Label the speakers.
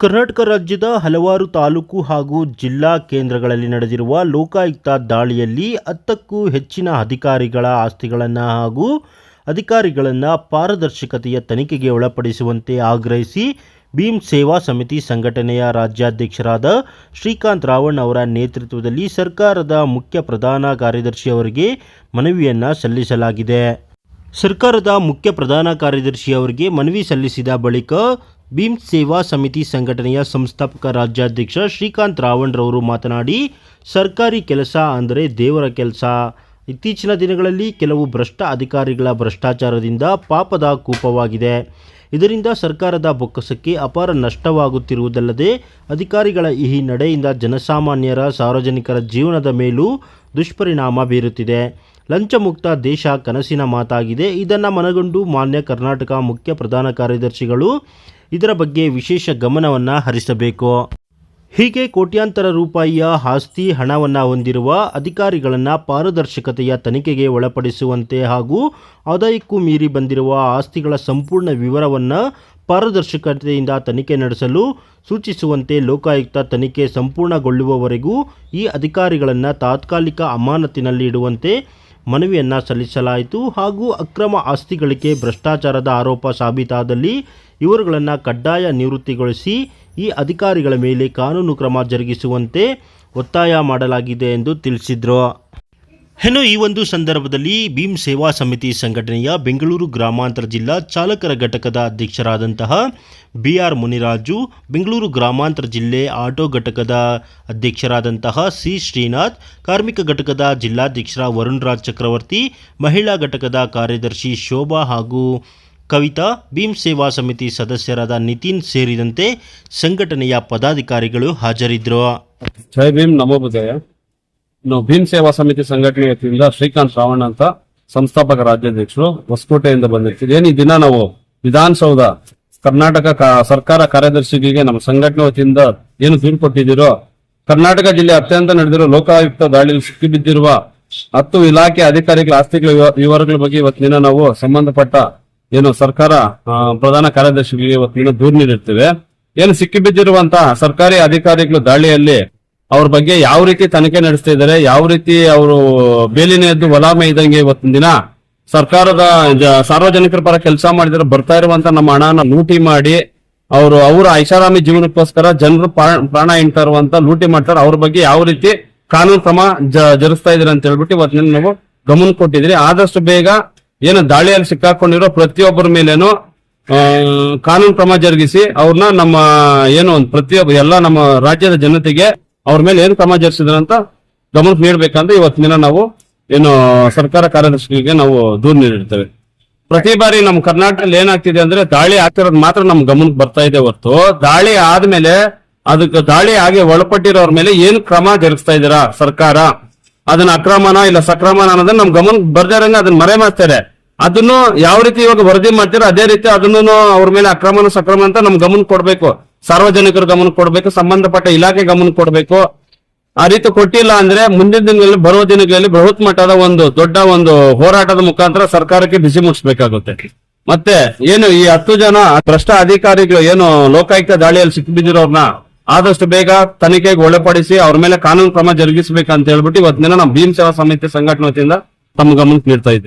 Speaker 1: ಕರ್ನಾಟಕ ರಾಜ್ಯದ ಹಲವಾರು ತಾಲೂಕು ಹಾಗೂ ಜಿಲ್ಲಾ ಕೇಂದ್ರಗಳಲ್ಲಿ ನಡೆದಿರುವ ಲೋಕಾಯುಕ್ತ ದಾಳಿಯಲ್ಲಿ ಹತ್ತಕ್ಕೂ ಹೆಚ್ಚಿನ ಅಧಿಕಾರಿಗಳ ಆಸ್ತಿಗಳನ್ನು ಹಾಗೂ ಅಧಿಕಾರಿಗಳನ್ನು ಪಾರದರ್ಶಕತೆಯ ತನಿಖೆಗೆ ಒಳಪಡಿಸುವಂತೆ ಆಗ್ರಹಿಸಿ ಭೀಮ್ ಸೇವಾ ಸಮಿತಿ ಸಂಘಟನೆಯ ರಾಜ್ಯಾಧ್ಯಕ್ಷರಾದ ಶ್ರೀಕಾಂತ್ ರಾವಣ್ ಅವರ ನೇತೃತ್ವದಲ್ಲಿ ಸರ್ಕಾರದ ಮುಖ್ಯ ಪ್ರಧಾನ ಕಾರ್ಯದರ್ಶಿಯವರಿಗೆ ಮನವಿಯನ್ನು ಸಲ್ಲಿಸಲಾಗಿದೆ. ಸರ್ಕಾರದ ಮುಖ್ಯ ಪ್ರಧಾನ ಕಾರ್ಯದರ್ಶಿ ಅವರಿಗೆ ಮನವಿ ಸಲ್ಲಿಸಿದ ಬಳಿಕ ಭೀಮ್ ಸೇವಾ ಸಮಿತಿ ಸಂಘಟನೆಯ ಸಂಸ್ಥಾಪಕ ರಾಜ್ಯಾಧ್ಯಕ್ಷ ಶ್ರೀಕಾಂತ್ ರಾವಣ್ರವರು ಮಾತನಾಡಿ, ಸರ್ಕಾರಿ ಕೆಲಸ ಅಂದರೆ ದೇವರ ಕೆಲಸ. ಇತ್ತೀಚಿನ ದಿನಗಳಲ್ಲಿ ಕೆಲವು ಭ್ರಷ್ಟ ಅಧಿಕಾರಿಗಳ ಭ್ರಷ್ಟಾಚಾರದಿಂದ ಪಾಪದ ಕೂಪವಾಗಿದೆ. ಇದರಿಂದ ಸರ್ಕಾರದ ಬೊಕ್ಕಸಕ್ಕೆ ಅಪಾರ ನಷ್ಟವಾಗುತ್ತಿರುವುದಲ್ಲದೆ, ಅಧಿಕಾರಿಗಳ ಈ ನಡೆಯಿಂದ ಜನಸಾಮಾನ್ಯರ ಸಾರ್ವಜನಿಕರ ಜೀವನದ ಮೇಲೂ ದುಷ್ಪರಿಣಾಮ ಬೀರುತ್ತಿದೆ. ಲಂಚಮುಕ್ತ ದೇಶ ಕನಸಿನ ಮಾತಾಗಿದೆ. ಇದನ್ನು ಮನಗಂಡು ಮಾನ್ಯ ಕರ್ನಾಟಕ ಮುಖ್ಯ ಪ್ರಧಾನ ಕಾರ್ಯದರ್ಶಿಗಳು ಇದರ ಬಗ್ಗೆ ವಿಶೇಷ ಗಮನವನ್ನು ಹರಿಸಬೇಕು. ಹೀಗೆ ಕೋಟ್ಯಾಂತರ ರೂಪಾಯಿಯ ಆಸ್ತಿ ಹಣವನ್ನು ಹೊಂದಿರುವ ಅಧಿಕಾರಿಗಳನ್ನು ಪಾರದರ್ಶಕತೆಯ ತನಿಖೆಗೆ ಒಳಪಡಿಸುವಂತೆ ಹಾಗೂ ಆದಾಯಕ್ಕೂ ಮೀರಿ ಬಂದಿರುವ ಆಸ್ತಿಗಳ ಸಂಪೂರ್ಣ ವಿವರವನ್ನು ಪಾರದರ್ಶಕತೆಯಿಂದ ತನಿಖೆ ನಡೆಸಲು ಸೂಚಿಸುವಂತೆ ಲೋಕಾಯುಕ್ತ ತನಿಖೆ ಸಂಪೂರ್ಣಗೊಳ್ಳುವವರೆಗೂ ಈ ಅಧಿಕಾರಿಗಳನ್ನು ತಾತ್ಕಾಲಿಕ ಅಮಾನತಿನಲ್ಲಿ ಇಡುವಂತೆ ಮನವಿಯನ್ನು ಸಲ್ಲಿಸಲಾಯಿತು ಹಾಗೂ ಅಕ್ರಮ ಆಸ್ತಿ ಗಳಿಕೆ ಭ್ರಷ್ಟಾಚಾರದ ಆರೋಪ ಸಾಬೀತಾದಲ್ಲಿ ಇವರುಗಳನ್ನು ಕಡ್ಡಾಯ ನಿವೃತ್ತಿಗೊಳಿಸಿ ಈ ಅಧಿಕಾರಿಗಳ ಮೇಲೆ ಕಾನೂನು ಕ್ರಮ ಜರುಗಿಸುವಂತೆ ಒತ್ತಾಯ ಮಾಡಲಾಗಿದೆ ಎಂದು ತಿಳಿಸಿದರು. ಇನ್ನು ಈ ಒಂದು ಸಂದರ್ಭದಲ್ಲಿ ಭೀಮ್ ಸೇವಾ ಸಮಿತಿ ಸಂಘಟನೆಯ ಬೆಂಗಳೂರು ಗ್ರಾಮಾಂತರ ಜಿಲ್ಲಾ ಚಾಲಕರ ಘಟಕದ ಅಧ್ಯಕ್ಷರಾದಂತಹ ಬಿ ಆರ್ ಮುನಿರಾಜು, ಬೆಂಗಳೂರು ಗ್ರಾಮಾಂತರ ಜಿಲ್ಲೆ ಆಟೋ ಘಟಕದ ಅಧ್ಯಕ್ಷರಾದಂತಹ ಸಿ ಶ್ರೀನಾಥ್, ಕಾರ್ಮಿಕ ಘಟಕದ ಜಿಲ್ಲಾಧ್ಯಕ್ಷರ ವರುಣ್ ರಾಜ್ ಚಕ್ರವರ್ತಿ, ಮಹಿಳಾ ಘಟಕದ ಕಾರ್ಯದರ್ಶಿ ಶೋಭಾ ಹಾಗೂ ಕವಿತಾ, ಭೀಮ್ ಸೇವಾ ಸಮಿತಿ ಸದಸ್ಯರಾದ ನಿತಿನ್ ಸೇರಿದಂತೆ ಸಂಘಟನೆಯ ಪದಾಧಿಕಾರಿಗಳು ಹಾಜರಿದ್ದರು.
Speaker 2: ಜೈ ಭೀಮ್ ನಾವು ಭೀಮ್ ಸೇವಾ ಸಮಿತಿ ಸಂಘಟನೆ ವತಿಯಿಂದ ಶ್ರೀಕಾಂತ್ ರಾವಣ ಅಂತ ಸಂಸ್ಥಾಪಕ ರಾಜ್ಯಾಧ್ಯಕ್ಷರು ಹೊಸಕೋಟೆಯಿಂದ ಬಂದಿರ್ತೀವಿ. ಏನು ಈ ದಿನ ನಾವು ವಿಧಾನಸೌಧ ಕರ್ನಾಟಕ ಸರ್ಕಾರ ಕಾರ್ಯದರ್ಶಿಗಳಿಗೆ ನಮ್ಮ ಸಂಘಟನೆ ವತಿಯಿಂದ ಏನು ದೂರು ಕೊಟ್ಟಿದ್ದೀರೋ, ಕರ್ನಾಟಕ ಜಿಲ್ಲೆ ಅತ್ಯಂತ ನಡೆದಿರೋ ಲೋಕಾಯುಕ್ತ ದಾಳಿಯಲ್ಲಿ ಸಿಕ್ಕಿಬಿದ್ದಿರುವ ಹತ್ತು ಇಲಾಖೆ ಅಧಿಕಾರಿಗಳ ಆಸ್ತಿಗಳ ವಿವ- ವಿವರಗಳ ಬಗ್ಗೆ ಇವತ್ತಿನ ನಾವು ಸಂಬಂಧಪಟ್ಟ ಏನು ಸರ್ಕಾರ ಪ್ರಧಾನ ಕಾರ್ಯದರ್ಶಿಗಳಿಗೆ ಇವತ್ತಿನ ದೂರು ನೀಡಿರ್ತೇವೆ. ಏನು ಸಿಕ್ಕಿಬಿದ್ದಿರುವಂತಹ ಸರ್ಕಾರಿ ಅಧಿಕಾರಿಗಳು ದಾಳಿಯಲ್ಲಿ ಅವ್ರ ಬಗ್ಗೆ ಯಾವ ರೀತಿ ತನಿಖೆ ನಡೆಸ್ತಾ ಇದ್ದಾರೆ, ಯಾವ ರೀತಿ ಅವರು ಬೇಲಿನ ಎದ್ದು ಹೊಲ ಇದ್ದಂಗೆ ಇವತ್ತಿನ ದಿನ ಸರ್ಕಾರದ ಸಾರ್ವಜನಿಕರ ಪರ ಕೆಲಸ ಮಾಡಿದ್ರೆ ಬರ್ತಾ ಇರುವಂತ ನಮ್ಮ ಹಣನ ಲೂಟಿ ಮಾಡಿ ಅವರು, ಅವರ ಐಷಾರಾಮಿ ಜೀವನಕ್ಕೋಸ್ಕರ ಜನರು ಪ್ರಾಣ ಹಿಂಡ್ತಾ ಇರುವಂತ ಲೂಟಿ ಮಾಡ್ತಾರೆ. ಅವ್ರ ಬಗ್ಗೆ ಯಾವ ರೀತಿ ಕಾನೂನು ಕ್ರಮ ಜರುಗಿಸ್ತಾ ಇದ್ದೀರಾ ಅಂತ ಹೇಳ್ಬಿಟ್ಟು ಇವತ್ತಿನ ನಾವು ಗಮನ ಕೊಟ್ಟಿದ್ರಿ ಆದಷ್ಟು ಬೇಗ ಏನು ದಾಳಿಯಲ್ಲಿ ಸಿಕ್ಕಾಕೊಂಡಿರೋ ಪ್ರತಿಯೊಬ್ಬರ ಮೇಲೇನು ಕಾನೂನು ಕ್ರಮ ಜರುಗಿಸಿ ಅವ್ರನ್ನ ನಮ್ಮ, ಏನು ಪ್ರತಿಯೊಬ್ಬ, ಎಲ್ಲ ನಮ್ಮ ರಾಜ್ಯದ ಜನತೆಗೆ ಅವ್ರ ಮೇಲೆ ಏನು ಕ್ರಮ ಜರುಗಿಸಿದ್ರ ಅಂತ ಗಮನಕ್ಕೆ ನೀಡಬೇಕಂತ ಇವತ್ತಿನ ದಿನ ನಾವು ಏನು ಸರ್ಕಾರ ಕಾರ್ಯದರ್ಶಿಗಳಿಗೆ ನಾವು ದೂರು ನೀಡಿರ್ತೇವೆ. ಪ್ರತಿ ಬಾರಿ ನಮ್ಮ ಕರ್ನಾಟಕದಲ್ಲಿ ಏನಾಗ್ತಿದೆ ಅಂದ್ರೆ ದಾಳಿ ಆಗ್ತಿರೋದು ಮಾತ್ರ ನಮ್ ಗಮನಕ್ಕೆ ಬರ್ತಾ ಇದೆ ಹೊರತು. ದಾಳಿ ಆದ್ಮೇಲೆ ಅದಕ್ಕೆ ದಾಳಿ ಆಗಿ ಒಳಪಟ್ಟಿರೋರ್ ಮೇಲೆ ಏನು ಕ್ರಮ ಜರುಗಿಸ್ತಾ ಇದ್ದೀರಾ ಸರ್ಕಾರ? ಅದನ್ನ ಅಕ್ರಮನ ಇಲ್ಲ ಸಕ್ರಮಣ ಅನ್ನೋದನ್ನ ನಮ್ ಗಮನಕ್ಕೆ ಬರ್ದಿರಂಗ ಅದನ್ನ ಮರೆ ಮಾಡ್ತಾರೆ ಅದನ್ನು ಯಾವ ರೀತಿ ಇವಾಗ ವರದಿ ಮಾಡ್ತೀರೋ ಅದೇ ರೀತಿ ಅದನ್ನು ಅವ್ರ ಮೇಲೆ ಅಕ್ರಮನ ಸಕ್ರಮ ಅಂತ ನಮ್ ಗಮನ ಕೊಡ್ಬೇಕು. ಸಾರ್ವಜನಿಕರ ಗಮನ ಕೊಡಬೇಕು, ಸಂಬಂಧಪಟ್ಟ ಇಲಾಖೆ ಗಮನ ಕೊಡಬೇಕು. ಆ ರೀತಿ ಕೊಟ್ಟಿಲ್ಲ ಅಂದ್ರೆ ಮುಂದಿನ ದಿನಗಳಲ್ಲಿ, ಬರುವ ದಿನಗಳಲ್ಲಿ ಬೃಹತ್ ಮಟ್ಟದ ಒಂದು ದೊಡ್ಡ ಒಂದು ಹೋರಾಟದ ಮುಖಾಂತರ ಸರ್ಕಾರಕ್ಕೆ ಬಿಸಿ ಮುಗಿಸಬೇಕಾಗುತ್ತೆ. ಮತ್ತೆ ಏನು ಈ ಹತ್ತು ಜನ ಭ್ರಷ್ಟ ಅಧಿಕಾರಿಗಳು ಏನು ಲೋಕಾಯುಕ್ತ ದಾಳಿಯಲ್ಲಿ ಸಿಕ್ಕಿಬಿದ್ದಿರೋರ್ನ ಆದಷ್ಟು ಬೇಗ ತನಿಖೆಗೆ ಒಳಪಡಿಸಿ ಅವ್ರ ಮೇಲೆ ಕಾನೂನು ಕ್ರಮ ಜರುಗಿಸಬೇಕಂತ ಹೇಳ್ಬಿಟ್ಟು ಇವತ್ತಿನ ನಾವು ಭೀಮ್ ಸೇವಾ ಸಮಿತಿ ಸಂಘಟನೆ ವತಿಯಿಂದ ತಮ್ಮ ಗಮನಕ್ಕೆ ನೀಡ್ತಾ ಇದ್ದೀವಿ